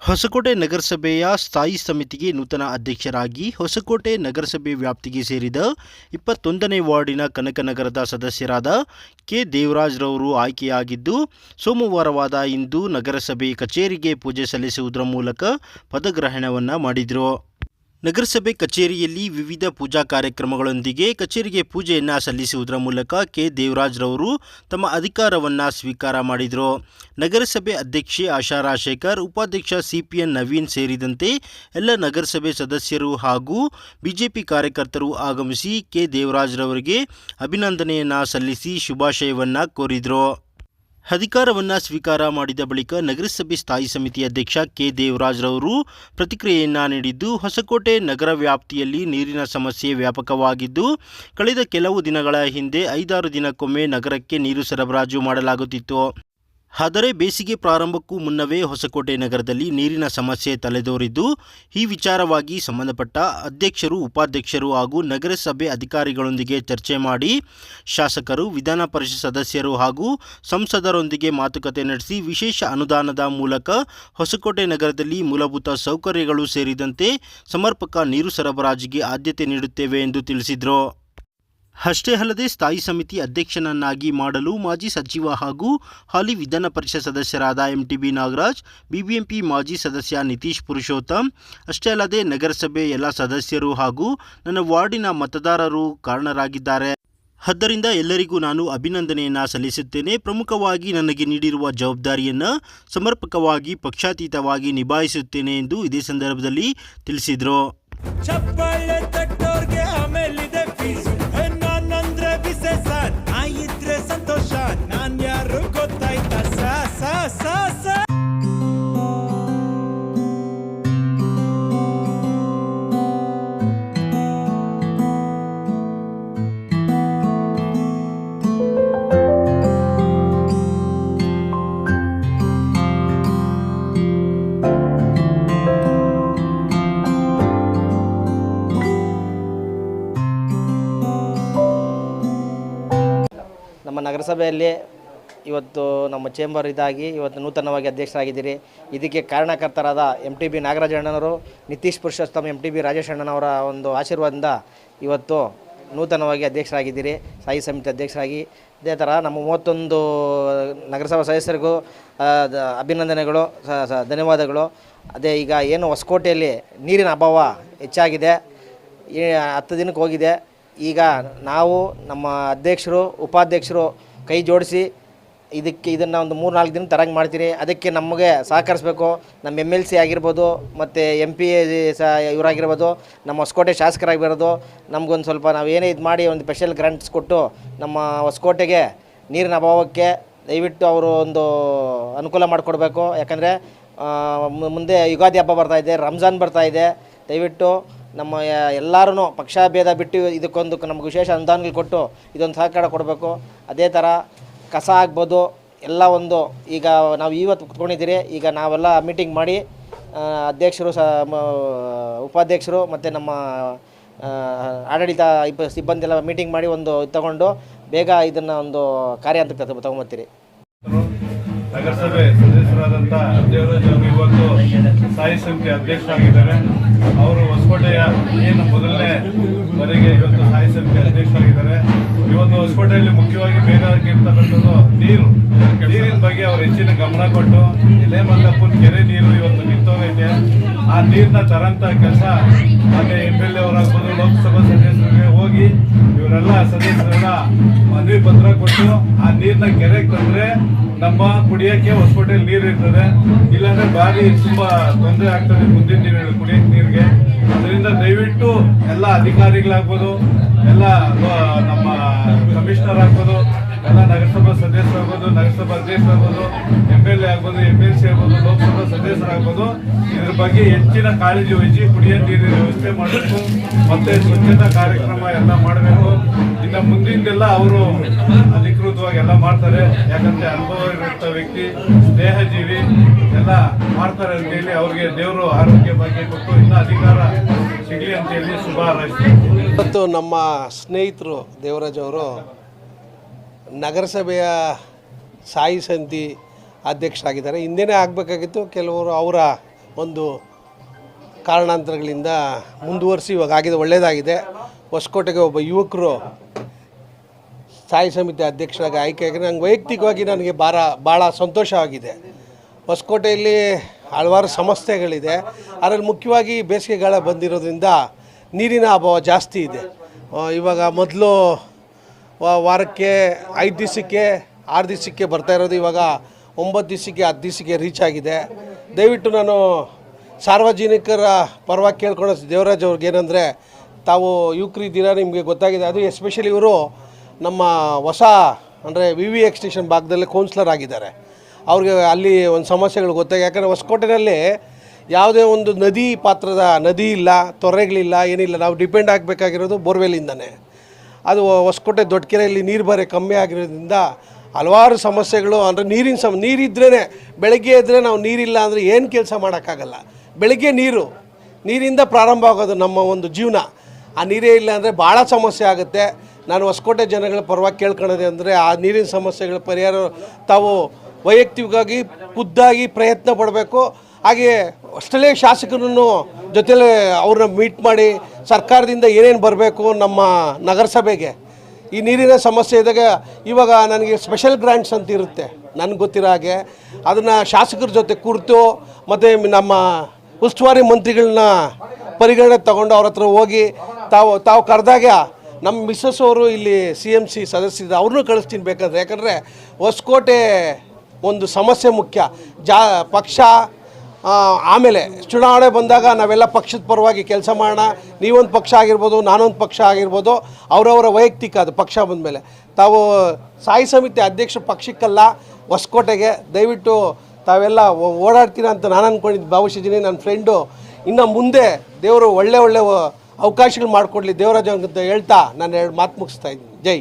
ಹೊಸಕೋಟೆ ನಗರಸಭೆಯ ಸ್ಥಾಯಿ ಸಮಿತಿಗೆ ನೂತನ ಅಧ್ಯಕ್ಷರಾಗಿ ಹೊಸಕೋಟೆ ನಗರಸಭೆ ವ್ಯಾಪ್ತಿಗೆ ಸೇರಿದ ಇಪ್ಪತ್ತೊಂದನೇ ವಾರ್ಡಿನ ಕನಕನಗರದ ಸದಸ್ಯರಾದ ಕೆ. ದೇವರಾಜ್ರವರು ಆಯ್ಕೆಯಾಗಿದ್ದು, ಸೋಮವಾರವಾದ ಇಂದು ನಗರಸಭೆ ಕಚೇರಿಗೆ ಪೂಜೆ ಸಲ್ಲಿಸುವುದರ ಮೂಲಕ ಪದಗ್ರಹಣವನ್ನು ಮಾಡಿದರು. ನಗರಸಭೆ ಕಚೇರಿಯಲ್ಲಿ ವಿವಿಧ ಪೂಜಾ ಕಾರ್ಯಕ್ರಮಗಳೊಂದಿಗೆ ಕಚೇರಿಗೆ ಪೂಜೆಯನ್ನು ಸಲ್ಲಿಸುವುದರ ಮೂಲಕ ಕೆ. ದೇವರಾಜ್ರವರು ತಮ್ಮ ಅಧಿಕಾರವನ್ನು ಸ್ವೀಕಾರ ಮಾಡಿದರು. ನಗರಸಭೆ ಅಧ್ಯಕ್ಷೆ ಆಶಾ ರಾಜಶೇಖರ್, ಉಪಾಧ್ಯಕ್ಷ ಸಿಪಿಎನ್ ನವೀನ್ ಸೇರಿದಂತೆ ಎಲ್ಲ ನಗರಸಭೆ ಸದಸ್ಯರು ಹಾಗೂ ಬಿಜೆಪಿ ಕಾರ್ಯಕರ್ತರು ಆಗಮಿಸಿ ಕೆ. ದೇವರಾಜ್ರವರಿಗೆ ಅಭಿನಂದನೆಯನ್ನು ಸಲ್ಲಿಸಿ ಶುಭಾಶಯವನ್ನು ಕೋರಿದರು. ಅಧಿಕಾರವನ್ನು ಸ್ವೀಕಾರ ಮಾಡಿದ ಬಳಿಕ ನಗರಸಭೆ ಸ್ಥಾಯಿ ಸಮಿತಿ ಅಧ್ಯಕ್ಷ ಕೆ ದೇವರಾಜ್ರವರು ಪ್ರತಿಕ್ರಿಯೆಯನ್ನು ನೀಡಿದ್ದು, ಹೊಸಕೋಟೆ ನಗರ ವ್ಯಾಪ್ತಿಯಲ್ಲಿ ನೀರಿನ ಸಮಸ್ಯೆ ವ್ಯಾಪಕವಾಗಿದ್ದು, ಕಳೆದ ಕೆಲವು ದಿನಗಳ ಹಿಂದೆ ಐದಾರು ದಿನಕ್ಕೊಮ್ಮೆ ನಗರಕ್ಕೆ ನೀರು ಸರಬರಾಜು ಮಾಡಲಾಗುತ್ತಿತ್ತು. ಆದರೆ ಬೇಸಿಗೆ ಪ್ರಾರಂಭಕ್ಕೂ ಮುನ್ನವೇ ಹೊಸಕೋಟೆ ನಗರದಲ್ಲಿ ನೀರಿನ ಸಮಸ್ಯೆ ತಲೆದೋರಿದ್ದು, ಈ ವಿಚಾರವಾಗಿ ಸಂಬಂಧಪಟ್ಟ ಅಧ್ಯಕ್ಷರು, ಉಪಾಧ್ಯಕ್ಷರು ಹಾಗೂ ನಗರಸಭೆ ಅಧಿಕಾರಿಗಳೊಂದಿಗೆ ಚರ್ಚೆ ಮಾಡಿ, ಶಾಸಕರು, ವಿಧಾನ ಪರಿಷತ್ ಸದಸ್ಯರು ಹಾಗೂ ಸಂಸದರೊಂದಿಗೆ ಮಾತುಕತೆ ನಡೆಸಿ ವಿಶೇಷ ಅನುದಾನದ ಮೂಲಕ ಹೊಸಕೋಟೆ ನಗರದಲ್ಲಿ ಮೂಲಭೂತ ಸೌಕರ್ಯಗಳು ಸೇರಿದಂತೆ ಸಮರ್ಪಕ ನೀರು ಸರಬರಾಜಿಗೆ ಆದ್ಯತೆ ನೀಡುತ್ತೇವೆ ಎಂದು ತಿಳಿಸಿದರು. ಅಷ್ಟೇ ಅಲ್ಲದೆ ಸ್ಥಾಯಿ ಸಮಿತಿ ಅಧ್ಯಕ್ಷನನ್ನಾಗಿ ಮಾಡಲು ಮಾಜಿ ಸಚಿವ ಹಾಗೂ ಹಾಲಿ ವಿಧಾನ ಪರಿಷತ್ ಸದಸ್ಯರಾದ ಎಂಟಿಬಿ ನಾಗರಾಜ್, ಬಿಬಿಎಂಪಿ ಮಾಜಿ ಸದಸ್ಯ ನಿತೀಶ್ ಪುರುಷೋತ್ತಮ್, ಅಷ್ಟೇ ಅಲ್ಲದೆ ನಗರಸಭೆ ಎಲ್ಲ ಸದಸ್ಯರು ಹಾಗೂ ನನ್ನ ವಾರ್ಡಿನ ಮತದಾರರು ಕಾರಣರಾಗಿದ್ದಾರೆ. ಆದ್ದರಿಂದ ಎಲ್ಲರಿಗೂ ನಾನು ಅಭಿನಂದನೆಯನ್ನು ಸಲ್ಲಿಸುತ್ತೇನೆ. ಪ್ರಮುಖವಾಗಿ ನನಗೆ ನೀಡಿರುವ ಜವಾಬ್ದಾರಿಯನ್ನು ಸಮರ್ಪಕವಾಗಿ, ಪಕ್ಷಾತೀತವಾಗಿ ನಿಭಾಯಿಸುತ್ತೇನೆ ಎಂದು ಇದೇ ಸಂದರ್ಭದಲ್ಲಿ ತಿಳಿಸಿದರು. ನಗರಸಭೆಯಲ್ಲಿ ಇವತ್ತು ನಮ್ಮ ಚೇಂಬರ್ ಇದಾಗಿ ಇವತ್ತು ನೂತನವಾಗಿ ಅಧ್ಯಕ್ಷರಾಗಿದ್ದೀರಿ. ಇದಕ್ಕೆ ಕಾರಣಕರ್ತರಾದ M T B ನಾಗರಾಜಣ್ಣನವರು Nitish Purushottam M T B Rajesh ಅಣ್ಣನವರ ಒಂದು ಆಶೀರ್ವಾದದಿಂದ ಇವತ್ತು ನೂತನವಾಗಿ ಅಧ್ಯಕ್ಷರಾಗಿದ್ದೀರಿ. ಸ್ಥಾಯಿ ಸಮಿತಿ ಅಧ್ಯಕ್ಷರಾಗಿ. ಇದೇ ಥರ ನಮ್ಮ ಮೂವತ್ತೊಂದು ನಗರಸಭಾ ಸದಸ್ಯರಿಗೂ ಅಭಿನಂದನೆಗಳು ಧನ್ಯವಾದಗಳು. ಅದೇ ಈಗ ಏನು ಹೊಸಕೋಟೆಯಲ್ಲಿ ನೀರಿನ ಅಭಾವ ಹೆಚ್ಚಾಗಿದೆ. ಹತ್ತು ದಿನಕ್ಕೆ ಹೋಗಿದೆ. ಈಗ ನಾವು ನಮ್ಮ ಅಧ್ಯಕ್ಷರು, ಉಪಾಧ್ಯಕ್ಷರು ಕೈ ಜೋಡಿಸಿ ಇದಕ್ಕೆ ಇದನ್ನು ಒಂದು ಮೂರು ನಾಲ್ಕು ದಿನ ತರಂಗೆ ಮಾಡ್ತೀರಿ. ಅದಕ್ಕೆ ನಮಗೆ ಸಹಕರಿಸಬೇಕು. ನಮ್ಮ ಎಂ ಎಲ್ ಸಿ ಆಗಿರ್ಬೋದು, ಮತ್ತು ಎಂ ಪಿ ಸಹ ಇವರಾಗಿರ್ಬೋದು, ನಮ್ಮ ಹೊಸಕೋಟೆ ಶಾಸಕರಾಗಿರೋದು ನಮಗೊಂದು ಸ್ವಲ್ಪ ನಾವು ಏನೇ ಇದು ಮಾಡಿ ಒಂದು ಸ್ಪೆಷಲ್ ಗ್ರಾಂಟ್ಸ್ ಕೊಟ್ಟು ನಮ್ಮ ಹೊಸಕೋಟೆಗೆ ನೀರಿನ ಅಭಾವಕ್ಕೆ ದಯವಿಟ್ಟು ಅವರು ಒಂದು ಅನುಕೂಲ ಮಾಡಿಕೊಡ್ಬೇಕು. ಯಾಕಂದರೆ ಮುಂದೆ ಯುಗಾದಿ ಹಬ್ಬ ಬರ್ತಾ ಇದೆ, ರಂಜಾನ್ ಬರ್ತಾಯಿದೆ ದಯವಿಟ್ಟು ನಮ್ಮ ಎಲ್ಲರೂ ಪಕ್ಷ ಭೇದ ಬಿಟ್ಟು ಇದಕ್ಕೊಂದು ನಮ್ಗೆ ವಿಶೇಷ ಅನುದಾನಗಳು ಕೊಟ್ಟು ಇದೊಂದು ಸಹಕಾರ ಕೊಡಬೇಕು. ಅದೇ ಥರ ಕಸ ಆಗ್ಬೋದು, ಎಲ್ಲ ಒಂದು ಈಗ ನಾವು ಇವತ್ತು ಕುತ್ಕೊಂಡಿದ್ದೀರಿ, ಈಗ ನಾವೆಲ್ಲ ಮೀಟಿಂಗ್ ಮಾಡಿ ಅಧ್ಯಕ್ಷರು ಸ ಉಪಾಧ್ಯಕ್ಷರು ಮತ್ತು ನಮ್ಮ ಆಡಳಿತ ಇಬ್ಬ ಸಿಬ್ಬಂದಿ ಎಲ್ಲ ಮೀಟಿಂಗ್ ಮಾಡಿ ಒಂದು ತಗೊಂಡು ಬೇಗ ಇದನ್ನು ಒಂದು ಕಾರ್ಯ ಅಂತ ತಗೊಂಬರ್ತೀರಿ ನಗರಸಭೆ ಸದಸ್ಯರಾದಂಥ ದೇವರಾಜ್ ಅವರು ಇವತ್ತು ಸ್ಥಾಯಿ ಸಮಿತಿ ಅಧ್ಯಕ್ಷರಾಗಿದ್ದಾರೆ. ಅವರು ಹೊಸಕೋಟೆಯ ಏನು ಮೊದಲನೇ ವರೆಗೆ ಇವತ್ತು ಸ್ಥಾಯಿ ಸಮಿತಿ ಅಧ್ಯಕ್ಷರಾಗಿದ್ದಾರೆ. ಇವತ್ತು ಹೊಸಕೋಟೆಯಲ್ಲಿ ಮುಖ್ಯವಾಗಿ ಬೇಕಾಗಿರ್ತಕ್ಕಂಥದ್ದು ನೀರು. ನೀರಿನ ಬಗ್ಗೆ ಅವರು ಹೆಚ್ಚಿನ ಗಮನ ಕೊಟ್ಟು ಲೇಮಲ್ಲಪ್ಪನ ಮಲ್ಲಪ್ಪನ ಕೆರೆ ನೀರು ಇವತ್ತು ನಿಂತೋಗೈತೆ ಆ ನೀರನ್ನ ತರಂತ ಕೆಲಸ ಮತ್ತೆ ಎಂ ಎಲ್ ಎ ಲೋಕಸಭಾ ಸದಸ್ಯರಿಗೆ ಹೋಗಿ ಇವರೆಲ್ಲ ಸದಸ್ಯರೆಲ್ಲ ಮನವಿ ಪತ್ರ ಕೊಟ್ಟು ಆ ನೀರನ್ನ ಕೆರೆಗೆ ತಂದ್ರೆ ನಮ್ಮ ಕುಡಿಯೋಕ್ಕೆ ಹೊಸಕೋಟೆ ನೀರು ಇರ್ತದೆ. ಇಲ್ಲಾಂದ್ರೆ ಭಾರಿ ತುಂಬಾ ತೊಂದರೆ ಆಗ್ತದೆ ಮುಂದಿನ ದಿನಗಳಲ್ಲಿ ಕುಡಿಯೋಕ್ಕೆ ನೀರಿಗೆ. ಅದರಿಂದ ದಯವಿಟ್ಟು ಎಲ್ಲ ಅಧಿಕಾರಿಗಳಾಗ್ಬೋದು, ಎಲ್ಲ ನಮ್ಮ ಕಮಿಷನರ್ ಆಗ್ಬೋದು ಎಲ್ಲ ನಗರಸಭಾ ಸದಸ್ಯರಾಗ್ಬೋದು ನಗರಸಭಾ ಅಧ್ಯಕ್ಷರಾಗ್ಬೋದು ಎಂ ಎಲ್ ಎ ಆಗ್ಬೋದು ಎಂ ಎಲ್ ಸಿ ಆಗ್ಬೋದು, ಲೋಕಸಭಾ ಸದಸ್ಯರಾಗ್ಬೋದು ಇದ್ರ ಬಗ್ಗೆ ಹೆಚ್ಚಿನ ಕಾಳಜಿ ವಹಿಸಿ ಕುಡಿಯೋ ನೀರಿನ ವ್ಯವಸ್ಥೆ ಮಾಡಬೇಕು. ಮತ್ತೆ ಸ್ವಚ್ಛತಾ ಕಾರ್ಯಕ್ರಮ ಎಲ್ಲ ಮಾಡಬೇಕು. ಇನ್ನು ಮುಂದಿನದೆಲ್ಲ ಅವರು ಅಧಿಕೃತವಾಗಿ ಎಲ್ಲ ಮಾಡ್ತಾರೆ. ಯಾಕಂದ್ರೆ ಅನುಭವ ಇರುವಂತ ವ್ಯಕ್ತಿ, ಸ್ನೇಹಜೀವಿ, ಎಲ್ಲ ಮಾಡ್ತಾರೆ ಅಂತ ಹೇಳಿ ಅವ್ರಿಗೆ ದೇವರು ಆರೋಗ್ಯ ಬಗ್ಗೆ ಕೊಟ್ಟು ಇನ್ನ ಅಧಿಕಾರ ಸಿಗಲಿ ಅಂತ ಹೇಳಿ ಶುಭ ಮತ್ತು ನಮ್ಮ ಸ್ನೇಹಿತರು ದೇವರಾಜ್ ಅವರು ನಗರಸಭೆಯ ಸಾಯಿ ಸಮಿತಿ ಅಧ್ಯಕ್ಷರಾಗಿದ್ದಾರೆ. ಹಿಂದೆನೇ ಆಗಬೇಕಾಗಿತ್ತು ಕೆಲವರು ಅವರ ಒಂದು ಕಾರಣಾಂತರಗಳಿಂದ ಮುಂದುವರಿಸಿ ಇವಾಗ ಆಗಿದೆ ಒಳ್ಳೆಯದಾಗಿದೆ ಹೊಸಕೋಟೆಗೆ ಒಬ್ಬ ಯುವಕರು ಸ್ಥಾಯಿ ಸಮಿತಿ ಅಧ್ಯಕ್ಷರಾಗಿ ಆಯ್ಕೆಯಾಗಿ ನಂಗೆ ವೈಯಕ್ತಿಕವಾಗಿ ನನಗೆ ಭಾರ, ಭಾಳ ಸಂತೋಷವಾಗಿದೆ. ಹೊಸಕೋಟೆಯಲ್ಲಿ ಹಲವಾರು ಸಮಸ್ಯೆಗಳಿದೆ. ಅದರಲ್ಲಿ ಮುಖ್ಯವಾಗಿ ಬೇಸಿಗೆಗಾಲ ಬಂದಿರೋದ್ರಿಂದ ನೀರಿನ ಅಭಾವ ಜಾಸ್ತಿ ಇದೆ. ಇವಾಗ ಮೊದಲು ವಾರಕ್ಕೆ ಐದು ದಿವಸಕ್ಕೆ, ಆರು ದಿವಸಕ್ಕೆ ಬರ್ತಾ ಇರೋದು ಇವಾಗ ಒಂಬತ್ತು ದಿವಸಕ್ಕೆ, ಹತ್ತು ದಿವಸಕ್ಕೆ ರೀಚ್ ಆಗಿದೆ. ದಯವಿಟ್ಟು ನಾನು ಸಾರ್ವಜನಿಕರ ಪರವಾಗಿ ಕೇಳ್ಕೊಳ್ಳೋ ದೇವರಾಜ್ ಅವ್ರಿಗೆ ಏನಂದರೆ, ತಾವು ದಿನ ನಿಮಗೆ ಗೊತ್ತಾಗಿದೆ. ಅದು ಎಸ್ಪೆಷಲಿ ಇವರು ನಮ್ಮ ಹೊಸ ಅಂದರೆ ವಿ ವಿ ಎಕ್ಸ್ಟೇಷನ್ ಭಾಗದಲ್ಲಿ ಕೌನ್ಸ್ಲರ್ ಆಗಿದ್ದಾರೆ. ಅವ್ರಿಗೆ ಅಲ್ಲಿ ಒಂದು ಸಮಸ್ಯೆಗಳು ಗೊತ್ತಾಗಿ, ಯಾಕಂದರೆ ಹೊಸಕೋಟೆಯಲ್ಲಿ ಯಾವುದೇ ಒಂದು ನದಿ ಪಾತ್ರದ ನದಿ ಇಲ್ಲ, ತೊರೆಗಳಿಲ್ಲ, ಏನಿಲ್ಲ. ನಾವು ಡಿಪೆಂಡ್ ಆಗಬೇಕಾಗಿರೋದು ಬೋರ್ವೆಲಿಂದನೇ ಅದು ಹೊಸಕೋಟೆ ದೊಡ್ಡಕೆರೆಯಲ್ಲಿ ನೀರು ಬರೆ ಕಮ್ಮಿ ಆಗಿರೋದ್ರಿಂದ ಹಲವಾರು ಸಮಸ್ಯೆಗಳು, ಅಂದರೆ ನೀರಿನ ಸಮ ನೀರಿದ್ರೇ ಬೆಳಗ್ಗೆ ಇದ್ದರೆ ನಾವು ನೀರಿಲ್ಲ ಅಂದರೆ ಏನು ಕೆಲಸ ಮಾಡೋಕ್ಕಾಗಲ್ಲ. ಬೆಳಗ್ಗೆ ನೀರು, ನೀರಿಂದ ಪ್ರಾರಂಭ ಆಗೋದು ನಮ್ಮ ಒಂದು ಜೀವನ. ಆ ನೀರೇ ಇಲ್ಲ ಅಂದರೆ ಭಾಳ ಸಮಸ್ಯೆ ಆಗುತ್ತೆ. ನಾನು ಹೊಸಕೋಟೆ ಜನಗಳ ಪರವಾಗಿ ಕೇಳ್ಕೊಳ್ಳೋದೆ ಅಂದರೆ ಆ ನೀರಿನ ಸಮಸ್ಯೆಗಳ ಪರಿಹಾರ ತಾವು ವೈಯಕ್ತಿಕವಾಗಿ ಖುದ್ದಾಗಿ ಪ್ರಯತ್ನ ಪಡಬೇಕು. ಹಾಗೆ ಸ್ಥಳೀಯ ಶಾಸಕರನ್ನು ಜೊತೆಲೇ ಅವ್ರನ್ನ ಮೀಟ್ ಮಾಡಿ ಸರ್ಕಾರದಿಂದ ಏನೇನು ಬರಬೇಕು ನಮ್ಮ ನಗರಸಭೆಗೆ. ಈ ನೀರಿನ ಸಮಸ್ಯೆ ಇದ್ದಾಗ ಇವಾಗ ನನಗೆ ಸ್ಪೆಷಲ್ ಗ್ರ್ಯಾಂಟ್ಸ್ ಅಂತ ಇರುತ್ತೆ. ನನಗೆ ಗೊತ್ತಿರೋ ಹಾಗೆ ಅದನ್ನು ಶಾಸಕರ ಜೊತೆ ಕುರಿತು ಮತ್ತು ನಮ್ಮ ಉಸ್ತುವಾರಿ ಮಂತ್ರಿಗಳನ್ನ ಪರಿಗಣನೆ ತಗೊಂಡು ಅವ್ರ ಹತ್ರ ಹೋಗಿ ತಾವು ತಾವು ಕರೆದಾಗ ನಮ್ಮ ಮಿಸ್ಸಸ್ ಅವರು ಇಲ್ಲಿ ಸಿ ಎಂ ಸಿ ಸದಸ್ಯರು ಅವ್ರನ್ನೂ ಕಳಿಸ್ತೀನಿ ಬೇಕಾದ್ರೆ. ಯಾಕಂದರೆ ಹೊಸಕೋಟೆ ಒಂದು ಸಮಸ್ಯೆ ಮುಖ್ಯ. ಜಾ, ಪಕ್ಷ ಆಮೇಲೆ ಚುನಾವಣೆ ಬಂದಾಗ ನಾವೆಲ್ಲ ಪಕ್ಷದ ಪರವಾಗಿ ಕೆಲಸ ಮಾಡೋಣ. ನೀವೊಂದು ಪಕ್ಷ ಆಗಿರ್ಬೋದು, ನಾನೊಂದು ಪಕ್ಷ ಆಗಿರ್ಬೋದು, ಅವರವರ ವೈಯಕ್ತಿಕ ಅದು ಪಕ್ಷ ಬಂದಮೇಲೆ. ತಾವು ಸಾಯಿ ಸಮಿತಿ ಅಧ್ಯಕ್ಷ ಪಕ್ಷಕ್ಕಲ್ಲ, ಹೊಸಕೋಟೆಗೆ. ದಯವಿಟ್ಟು ತಾವೆಲ್ಲ ಓಡಾಡ್ತೀರ ಅಂತ ನಾನು ಅಂದ್ಕೊಂಡಿದ್ದು ಭಾವಿಸಿದ್ದೀನಿ ನನ್ನ ಫ್ರೆಂಡು ಇನ್ನು ಮುಂದೆ ದೇವರು ಒಳ್ಳೆ ಒಳ್ಳೆ ಅವಕಾಶಗಳು ಮಾಡಿಕೊಡ್ಲಿ. ದೇವರಾಜ ಅಂತ ಹೇಳ್ತಾ ನಾನು ಎರಡು ಮಾತು ಮುಗಿಸ್ತಾ ಇದ್ದೀನಿ. ಜೈ.